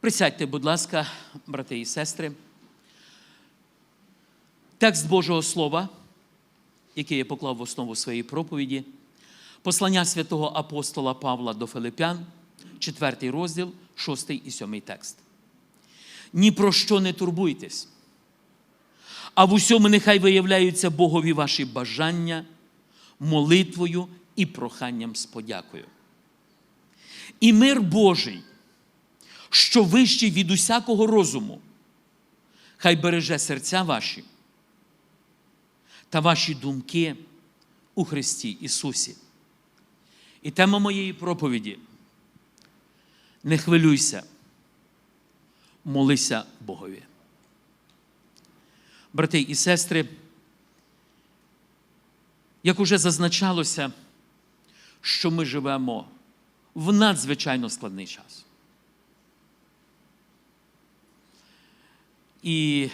Присядьте, будь ласка, брати і сестри. Текст Божого Слова, який я поклав в основу своєї проповіді, послання святого апостола Павла до Филипян, 4 розділ, 6 і 7 текст. Ні про що не турбуйтесь, а в усьому нехай виявляються Богові ваші бажання, молитвою і проханням з подякою. І мир Божий, що вищий від усякого розуму, хай береже серця ваші та ваші думки у Христі Ісусі. І тема моєї проповіді не хвилюйся, молися Богові. Брати і сестри, як уже зазначалося, що ми живемо в надзвичайно складний час. І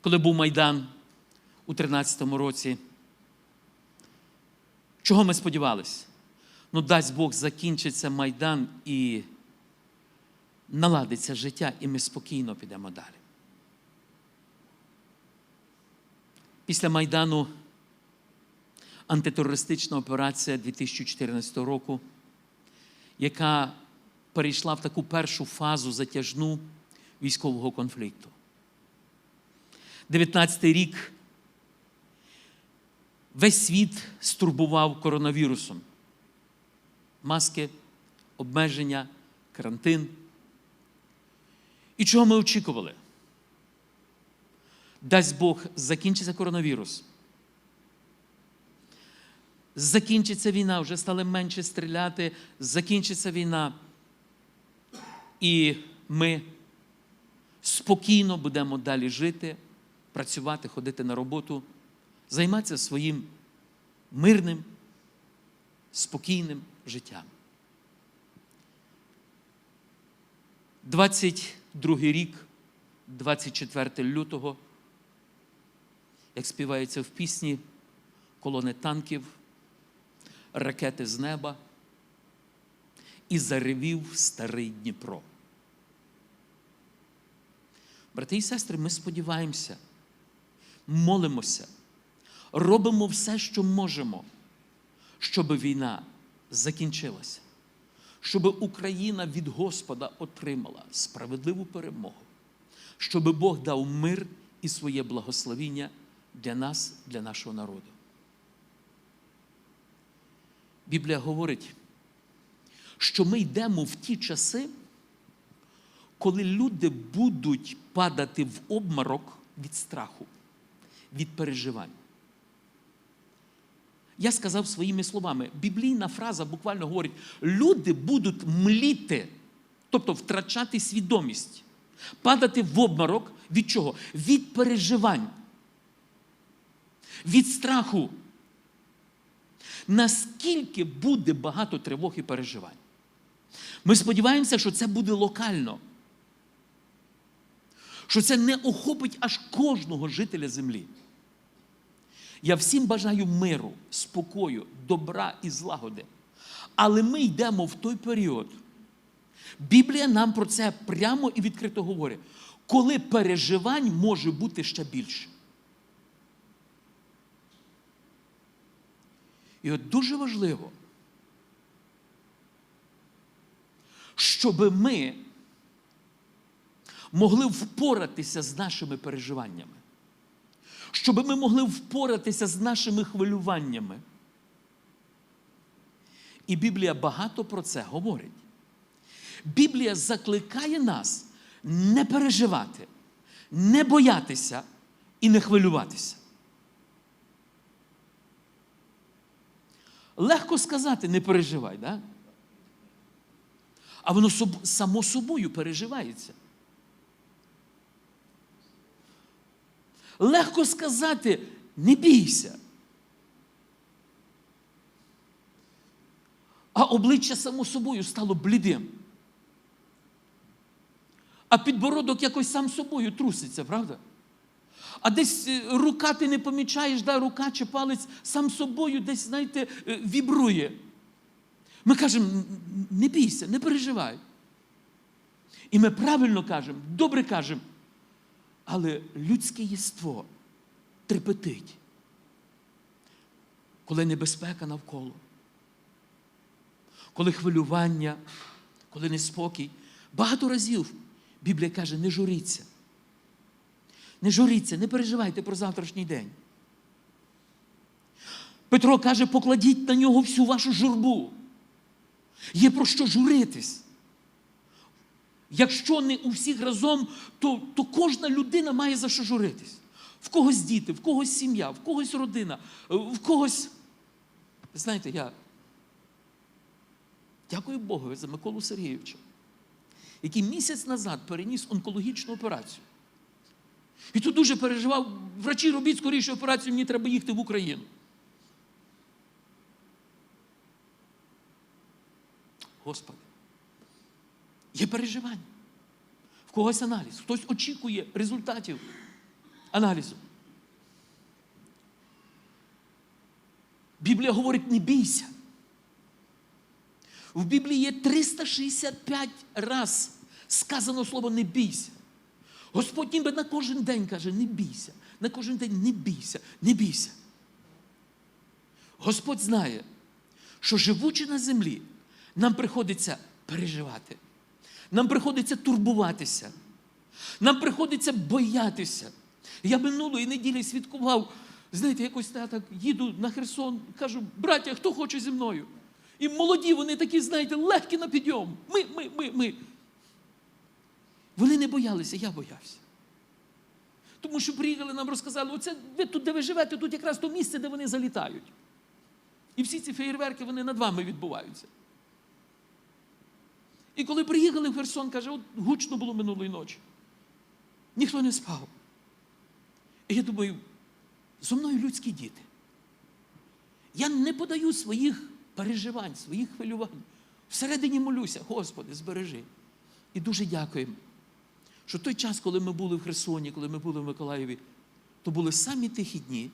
коли був Майдан у 13-му році, чого ми сподівалися? Ну, дасть Бог закінчиться Майдан і наладиться життя, і ми спокійно підемо далі. Після Майдану антитерористична операція 2014 року, яка перейшла в таку першу фазу затяжну військового конфлікту. 19-й рік весь світ стурбував коронавірусом. Маски, обмеження, карантин. І чого ми очікували? Дасть Бог, закінчиться коронавірус. Закінчиться війна, вже стали менше стріляти, закінчиться війна. І ми спокійно будемо далі жити, працювати, ходити на роботу, займатися своїм мирним, спокійним життям. 22 рік, 24 лютого, як співається в пісні, колони танків, ракети з неба і заревів старий Дніпро. Брати і сестри, ми сподіваємося, молимося, робимо все, що можемо, щоб війна закінчилася, щоб Україна від Господа отримала справедливу перемогу, щоб Бог дав мир і своє благословіння для нас, для нашого народу. Біблія говорить, що ми йдемо в ті часи, коли люди будуть падати в обморок від страху, від переживань. Я сказав своїми словами, біблійна фраза буквально говорить: люди будуть мліти, тобто втрачати свідомість, падати в обморок від чого? Від переживань, від страху. Наскільки буде багато тривог і переживань? Ми сподіваємося, що це буде локально, що це не охопить аж кожного жителя землі. Я всім бажаю миру, спокою, добра і злагоди. Але ми йдемо в той період. Біблія нам про це прямо і відкрито говорить, коли переживань може бути ще більше. І от дуже важливо, щоб ми могли впоратися з нашими переживаннями, щоб ми могли впоратися з нашими хвилюваннями. І Біблія багато про це говорить. Біблія закликає нас не переживати, не боятися і не хвилюватися. Легко сказати, не переживай, да? а воно само собою переживається. Легко сказати, не бійся. А обличчя само собою стало блідим. А підбородок якось сам собою труситься, правда? А десь е, рука ти не помічаєш, да, рука чи палець сам собою десь, знаєте, е, вібрує. Ми кажемо, «Н- н- не бійся, не переживай. І ми правильно кажемо, добре кажемо, але людське єство трепетить, коли небезпека навколо, коли хвилювання, коли неспокій. Багато разів Біблія каже, не журіться. Не журіться, не переживайте про завтрашній день. Петро каже, покладіть на нього всю вашу журбу. Є про що журитись. Якщо не у всіх разом, то, то кожна людина має за що журитись. В когось діти, в когось сім'я, в когось родина, в когось. Знаєте, я дякую Богу за Миколу Сергійовича, який місяць назад переніс онкологічну операцію. І тут дуже переживав, врачі робіть скоріше операцію, мені треба їхати в Україну. Господи, є переживання. В когось аналіз, хтось очікує результатів аналізу. Біблія говорить, не бійся. В Біблії є 365 раз сказано слово не бійся. Господь ніби на кожен день каже, не бійся. На кожен день не бійся, не бійся. Господь знає, що живучи на землі, нам приходиться переживати. Нам приходиться турбуватися. Нам приходиться боятися. Я минулої неділі свідкував, знаєте, якось я так їду на Херсон, кажу, браття, хто хоче зі мною? І молоді, вони такі, знаєте, легкі на підйом. Ми, ми, ми, ми. Вони не боялися, я боявся. Тому що приїхали, нам розказали, оце ви тут, де ви живете, тут якраз то місце, де вони залітають. І всі ці феєрверки, вони над вами відбуваються. І коли приїхали в Херсон, каже, от гучно було минулої ночі. Ніхто не спав. І я думаю, зо мною людські діти. Я не подаю своїх переживань, своїх хвилювань. Всередині молюся, Господи, збережи. І дуже дякуємо, що той час, коли ми були в Херсоні, коли ми були в Миколаєві, то були самі тихі дні.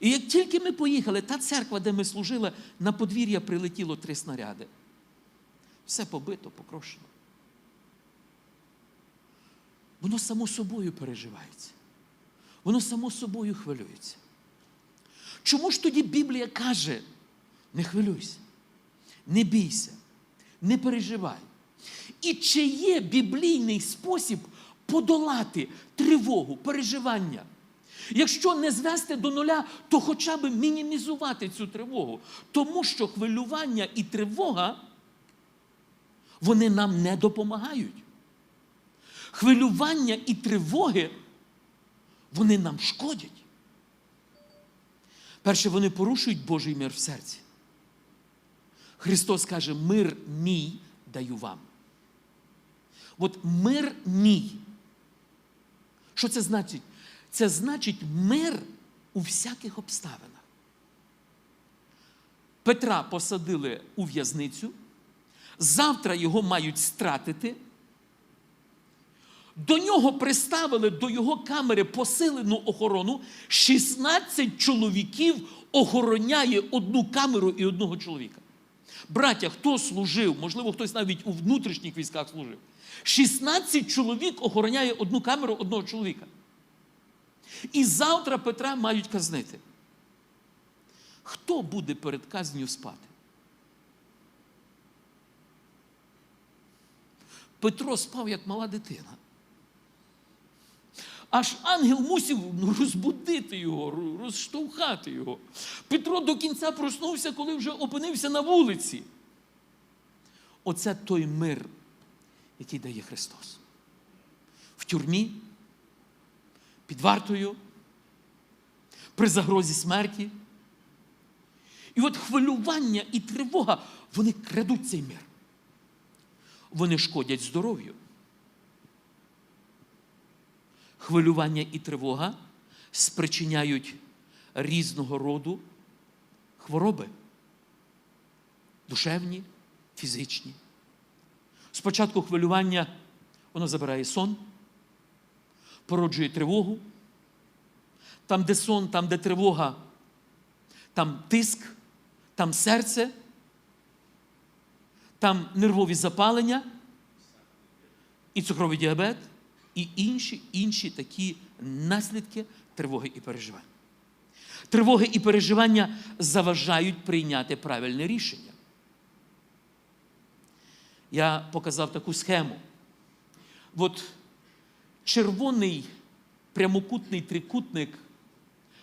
І як тільки ми поїхали, та церква, де ми служили, на подвір'я прилетіло три снаряди. Все побито, покрошено. Воно само собою переживається. Воно само собою хвилюється. Чому ж тоді Біблія каже, не хвилюйся, не бійся, не переживай. І чи є біблійний спосіб подолати тривогу, переживання? Якщо не звести до нуля, то хоча б мінімізувати цю тривогу. Тому що хвилювання і тривога, вони нам не допомагають. Хвилювання і тривоги, вони нам шкодять. Перше, вони порушують Божий мир в серці. Христос каже, мир мій даю вам. От мир мій. Що це значить? Це значить мир у всяких обставинах. Петра посадили у в'язницю, завтра його мають стратити. До нього приставили до його камери посилену охорону. 16 чоловіків охороняє одну камеру і одного чоловіка. Браття, хто служив, можливо, хтось навіть у внутрішніх військах служив. 16 чоловік охороняє одну камеру одного чоловіка. І завтра Петра мають казнити. Хто буде перед казню спати? Петро спав, як мала дитина. Аж ангел мусив ну, розбудити його, розштовхати його. Петро до кінця проснувся, коли вже опинився на вулиці. Оце той мир, який дає Христос. В тюрмі, під вартою, при загрозі смерті. І от хвилювання і тривога, вони крадуть цей мир. Вони шкодять здоров'ю. Хвилювання і тривога спричиняють різного роду хвороби, душевні, фізичні. Спочатку хвилювання воно забирає сон, породжує тривогу. Там, де сон, там, де тривога, там тиск, там серце, там нервові запалення, і цукровий діабет, і інші, інші такі наслідки тривоги і переживань. Тривоги і переживання заважають прийняти правильне рішення. Я показав таку схему. От червоний прямокутний трикутник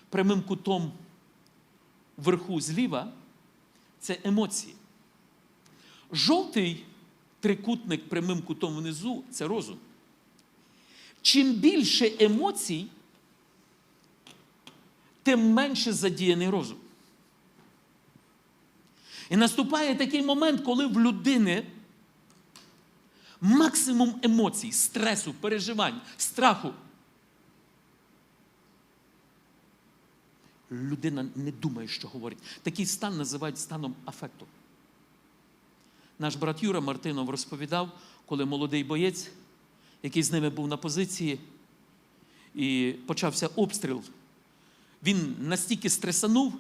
прямим кутом вверху зліва це емоції. Жовтий трикутник прямим кутом внизу це розум. Чим більше емоцій, тим менше задіяний розум. І наступає такий момент, коли в людини максимум емоцій, стресу, переживань, страху. Людина не думає, що говорить. Такий стан називають станом афекту. Наш брат Юра Мартинов розповідав, коли молодий боєць, який з ними був на позиції, і почався обстріл. Він настільки стресанув,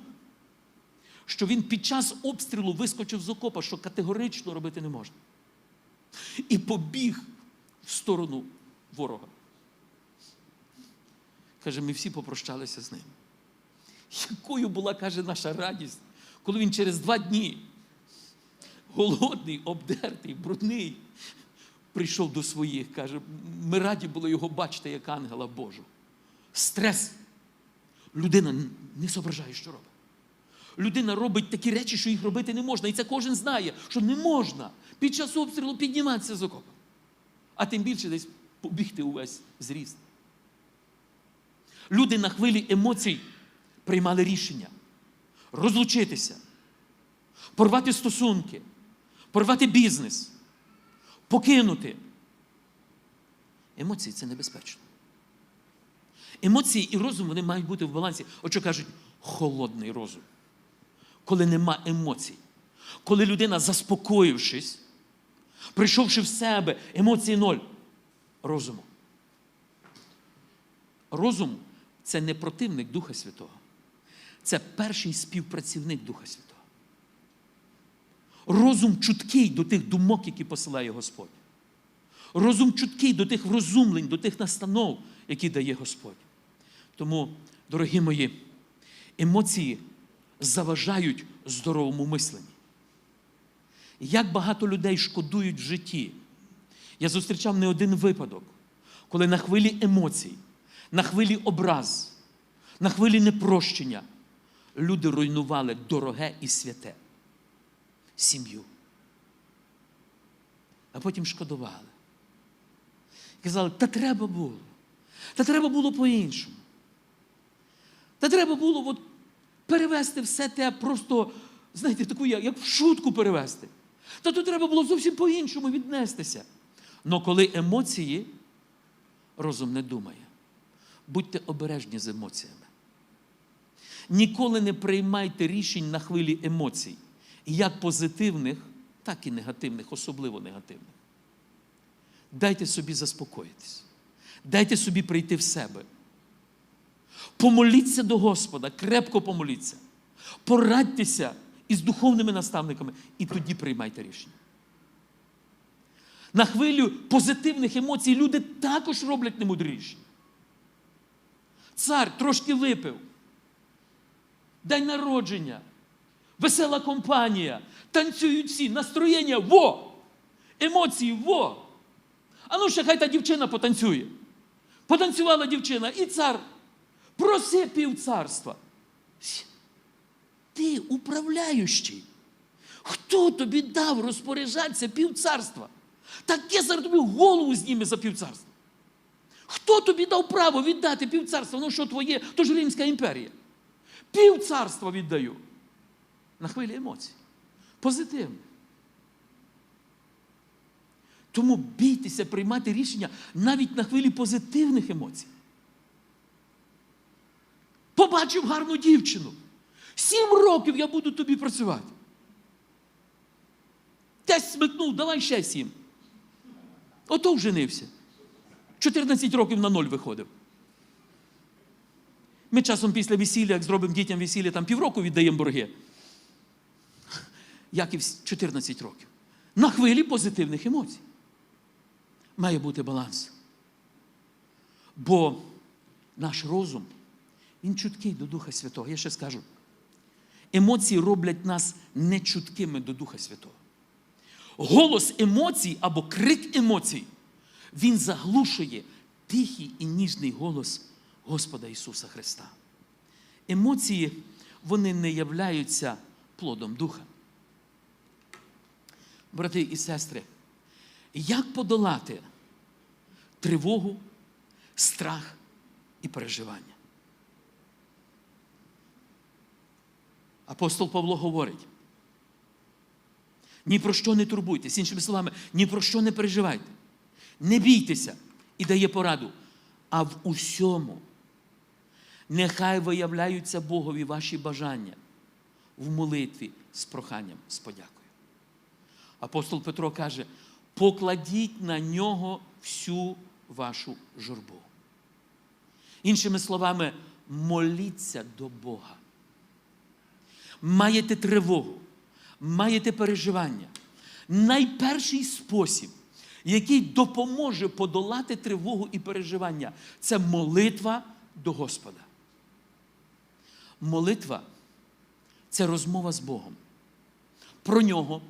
що він під час обстрілу вискочив з окопа, що категорично робити не можна. І побіг в сторону ворога. Каже, ми всі попрощалися з ним. Якою була, каже, наша радість, коли він через два дні, голодний, обдертий, брудний, прийшов до своїх. Каже, ми раді були його бачити як ангела Божого. Стрес. Людина не зображає, що робить. Людина робить такі речі, що їх робити не можна. І це кожен знає, що не можна під час обстрілу підніматися з окопа. А тим більше десь побігти увесь зріст. Люди на хвилі емоцій приймали рішення розлучитися, порвати стосунки, порвати бізнес, покинути. Емоції це небезпечно. Емоції і розум вони мають бути в балансі. От що кажуть, холодний розум. Коли нема емоцій, коли людина, заспокоївшись, прийшовши в себе, емоції ноль розуму. Розум це не противник Духа Святого. Це перший співпрацівник Духа Святого. Розум чуткий до тих думок, які посилає Господь. Розум чуткий до тих врозумлень, до тих настанов, які дає Господь. Тому, дорогі мої, емоції заважають здоровому мисленні. Як багато людей шкодують в житті. Я зустрічав не один випадок, коли на хвилі емоцій, на хвилі образ, на хвилі непрощення люди руйнували дороге і святе сім'ю. А потім шкодували. Казали, та треба було. Та треба було по-іншому. Та треба було от перевести все те просто, знаєте, таку, як в шутку перевести. Та тут треба було зовсім по-іншому віднестися. Но коли емоції, розум не думає. Будьте обережні з емоціями. Ніколи не приймайте рішень на хвилі емоцій, як позитивних, так і негативних, особливо негативних. Дайте собі заспокоїтись. Дайте собі прийти в себе. Помоліться до Господа, крепко помоліться. Порадьтеся із духовними наставниками і тоді приймайте рішення. На хвилю позитивних емоцій люди також роблять немудрі рішення. Цар трошки випив. День народження, весела компанія, танцюють всі, настроєння во! Емоції во! А ну ще хай та дівчина потанцює. Потанцювала дівчина, і цар проси пів царства. Ти управляючий. Хто тобі дав розпоряджатися пів царства? Так кесар тобі голову зніме за пів царства. Хто тобі дав право віддати пів царства? Ну що твоє, то ж Римська імперія. Пів царства віддаю. На хвилі емоцій. Позитивно. Тому бійтеся приймати рішення навіть на хвилі позитивних емоцій. Побачив гарну дівчину. Сім років я буду тобі працювати. Тесть смикнув, давай ще сім. Ото вженився. 14 років на ноль виходив. Ми часом після весілля, як зробимо дітям весілля, там півроку віддаємо борги. Як і в 14 років. На хвилі позитивних емоцій. має бути баланс. Бо наш розум, він чуткий до Духа Святого. Я ще скажу. Емоції роблять нас нечуткими до Духа Святого. Голос емоцій або крик емоцій, він заглушує тихий і ніжний голос Господа Ісуса Христа. Емоції, вони не являються плодом духа. Брати і сестри, як подолати тривогу, страх і переживання? Апостол Павло говорить: ні про що не турбуйтесь, іншими словами, ні про що не переживайте. Не бійтеся і дає пораду. А в усьому нехай виявляються Богові ваші бажання в молитві з проханням, з подякою. Апостол Петро каже: покладіть на нього всю вашу журбу. Іншими словами, моліться до Бога. Маєте тривогу, маєте переживання. Найперший спосіб, який допоможе подолати тривогу і переживання, це молитва до Господа. Молитва це розмова з Богом. Про нього,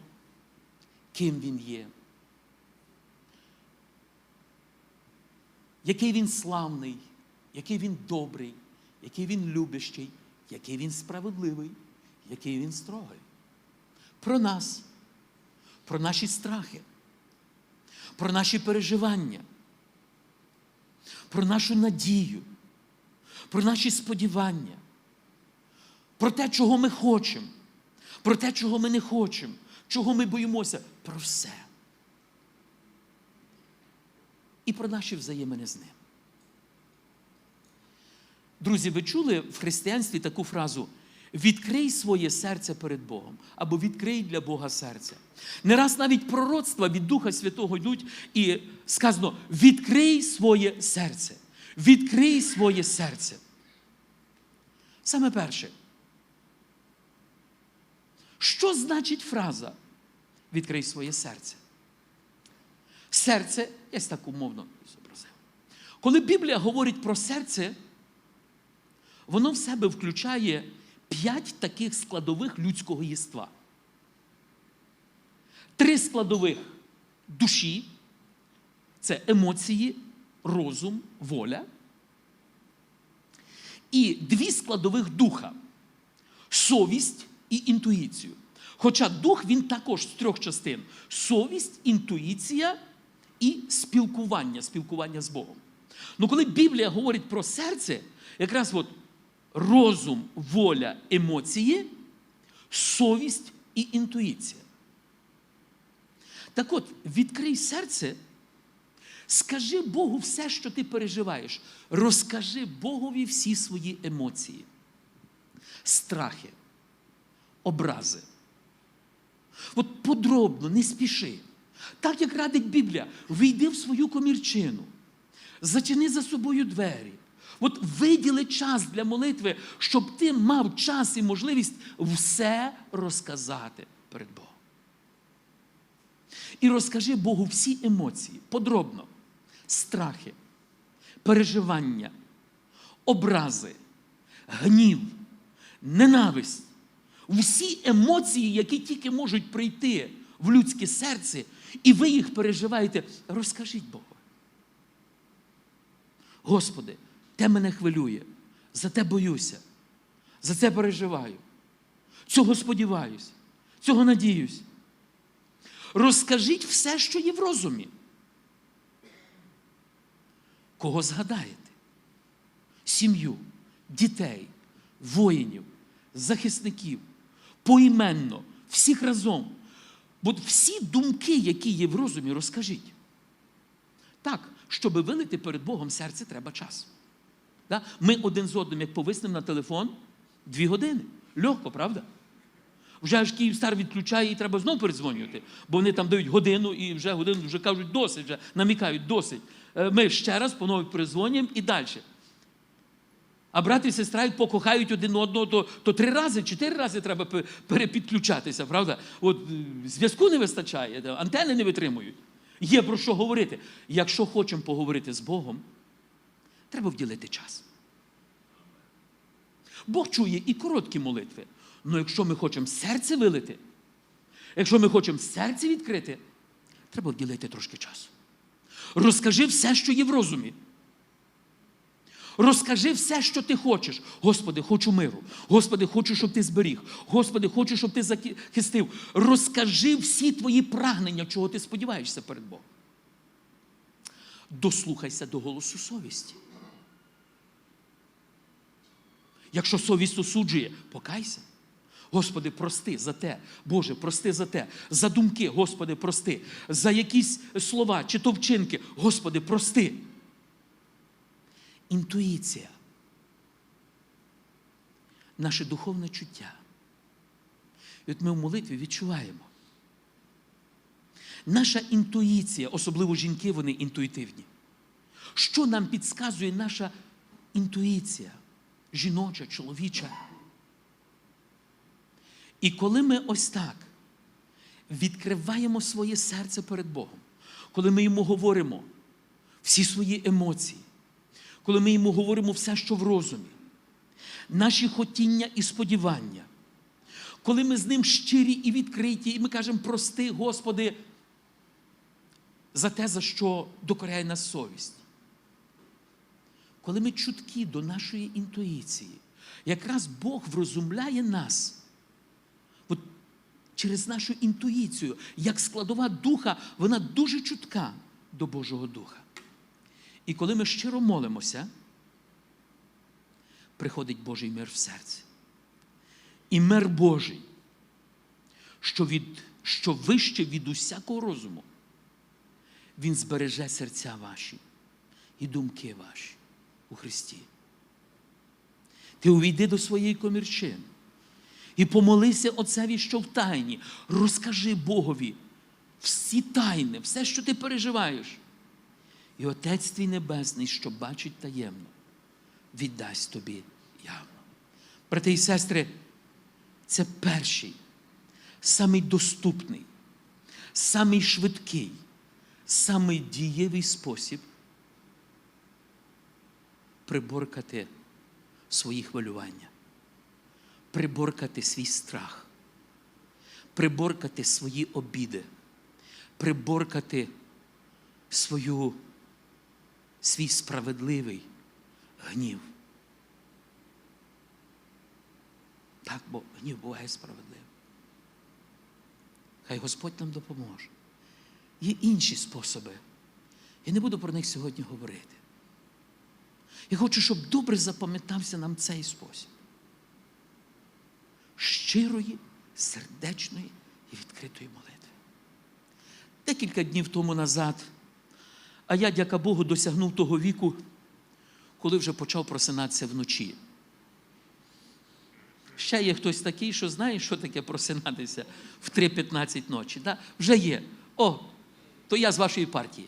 ким Він є, який він славний, який він добрий, який він любящий, який він справедливий, який він строгий. Про нас, про наші страхи, про наші переживання, про нашу надію, про наші сподівання, про те, чого ми хочемо, про те, чого ми не хочемо, чого ми боїмося, про все. І про наші взаємини з ним. Друзі, ви чули в християнстві таку фразу відкрий своє серце перед Богом або відкрий для Бога серце. Не раз навіть пророцтва від Духа Святого йдуть і сказано: відкрий своє серце. Відкрий своє серце. Саме перше. Що значить фраза відкрий своє серце? Серце, я так умовно зобразив. Коли Біблія говорить про серце, воно в себе включає п'ять таких складових людського єства. Три складових душі це емоції, розум, воля. І дві складових духа совість і інтуїцію. Хоча дух він також з трьох частин: совість, інтуїція і спілкування, спілкування з Богом. Ну, коли Біблія говорить про серце, якраз от розум, воля, емоції, совість і інтуїція. Так от, відкрий серце, скажи Богу все, що ти переживаєш. Розкажи Богові всі свої емоції, страхи, образи. От подробно, не спіши. Так як радить Біблія, вийди в свою комірчину, зачини за собою двері. От виділи час для молитви, щоб ти мав час і можливість все розказати перед Богом. І розкажи Богу всі емоції, подробно, страхи, переживання, образи, гнів, ненависть, всі емоції, які тільки можуть прийти в людське серце, і ви їх переживаєте, розкажіть Богу. Господи, те мене хвилює, за те боюся, за це переживаю. Цього сподіваюся, цього надіюсь. Розкажіть все, що є в розумі. Кого згадаєте? Сім'ю, дітей, воїнів, захисників, поіменно, всіх разом. Бо всі думки, які є в розумі, розкажіть. Так, щоб вилити перед Богом серце, треба час. Ми один з одним, як повиснемо на телефон, дві години. Легко, правда? Вже аж Київстар відключає і треба знову передзвонювати, бо вони там дають годину і вже годину вже кажуть досить, вже намікають досить. Е, Ми ще раз по новій передзвонюємо і далі. А брат і сестра, покохають один одного, то, то три рази, чотири рази треба перепідключатися, правда? От е, зв'язку не вистачає, антени не витримують. Є про що говорити. Якщо хочемо поговорити з Богом, треба вділити час. Бог чує і короткі молитви. Але якщо ми хочемо серце вилити, якщо ми хочемо серце відкрити, треба вділити трошки часу. Розкажи все, що є в розумі. Розкажи все, що ти хочеш. Господи, хочу миру. Господи, хочу, щоб ти зберіг. Господи, хочу, щоб ти захистив. Розкажи всі твої прагнення, чого ти сподіваєшся перед Богом. Дослухайся до голосу совісті. Якщо совість осуджує, покайся. Господи, прости за те, Боже, прости за те, за думки, Господи, прости, за якісь слова чи то вчинки, Господи, прости. Інтуїція. Наше духовне чуття. І от ми в молитві відчуваємо. Наша інтуїція, особливо жінки, вони інтуїтивні. Що нам підказує наша інтуїція? Жіноча, чоловіча. І коли ми ось так відкриваємо своє серце перед Богом, коли ми йому говоримо всі свої емоції, коли ми йому говоримо все, що в розумі, наші хотіння і сподівання, коли ми з ним щирі і відкриті, і ми кажемо, прости, Господи, за те, за що докоряє нас совість. Коли ми чуткі до нашої інтуїції, якраз Бог врозумляє нас через нашу інтуїцію, як складова духа, вона дуже чутка до Божого Духа. І коли ми щиро молимося, приходить Божий мир в серце. І мир Божий, що, від, що вище від усякого розуму, Він збереже серця ваші і думки ваші у Христі. Ти увійди до своєї комірчини і помолися Отцеві, що в тайні. Розкажи Богові всі тайни, все, що ти переживаєш. І Отець твій Небесний, що бачить таємно, віддасть тобі явно. Брати і сестри, це перший, самий доступний, самий швидкий, самий дієвий спосіб приборкати свої хвилювання, приборкати свій страх, приборкати свої обіди, приборкати свою, свій справедливий гнів. Так, бо гнів буває справедливий. Хай Господь нам допоможе. Є інші способи. Я не буду про них сьогодні говорити. Я хочу, щоб добре запам'ятався нам цей спосіб. Щирої, сердечної і відкритої молитви. Декілька днів тому назад, а я, дяка Богу, досягнув того віку, коли вже почав просинатися вночі. Ще є хтось такий, що знає, що таке просинатися в 3.15 ночі. Да? Вже є. О, то я з вашої партії.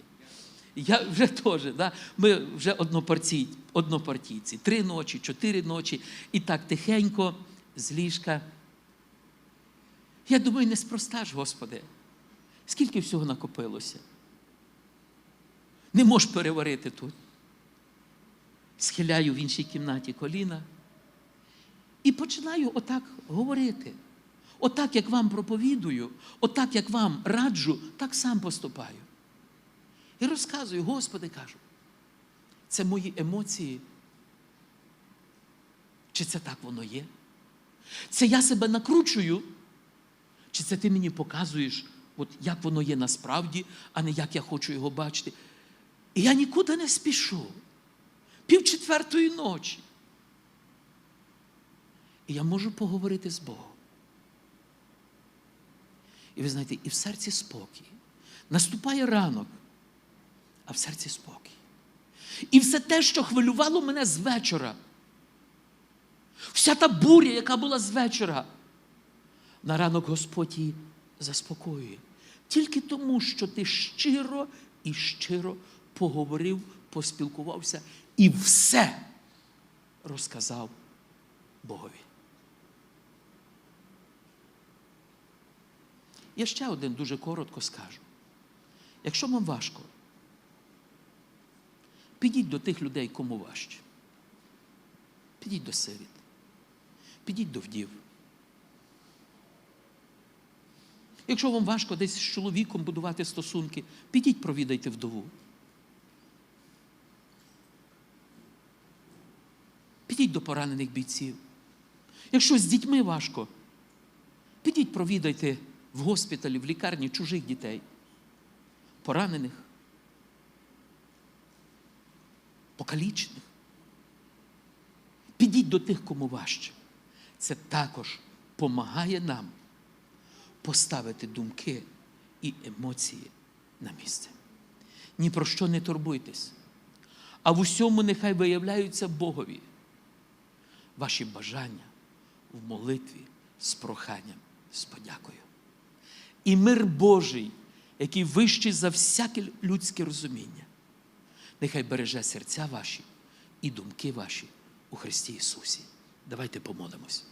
Я вже теж, да? ми вже однопартій, однопартійці. Три ночі, чотири ночі, і так тихенько з ліжка. Я думаю, неспроста ж, Господи, скільки всього накопилося. Не можеш переварити тут. Схиляю в іншій кімнаті коліна і починаю отак говорити. Отак, як вам проповідую, отак, як вам раджу, так сам поступаю. І розказую, Господи, кажу, це мої емоції. Чи це так воно є? Це я себе накручую, чи це ти мені показуєш, от як воно є насправді, а не як я хочу його бачити. І я нікуди не спішу. Пів четвертої ночі. І я можу поговорити з Богом. І ви знаєте, і в серці спокій. Наступає ранок, а в серці спокій. І все те, що хвилювало мене з вечора, вся та буря, яка була з вечора, на ранок Господь її заспокоює. Тільки тому, що ти щиро і щиро поговорив, поспілкувався і все розказав Богові. Я ще один дуже коротко скажу. Якщо вам важко, підіть до тих людей, кому важче. Підіть до сиріт, підіть до вдів. Якщо вам важко десь з чоловіком будувати стосунки, підіть провідайте вдову. Підіть до поранених бійців. Якщо з дітьми важко, підіть провідайте в госпіталі, в лікарні чужих дітей, поранених, покалічених. Підіть до тих, кому важче. Це також допомагає нам поставити думки і емоції на місце. Ні про що не турбуйтесь, а в усьому нехай виявляються Богові ваші бажання в молитві з проханням, з подякою. І мир Божий, який вищий за всяке людське розуміння, нехай береже серця ваші і думки ваші у Христі Ісусі. Давайте помолимось.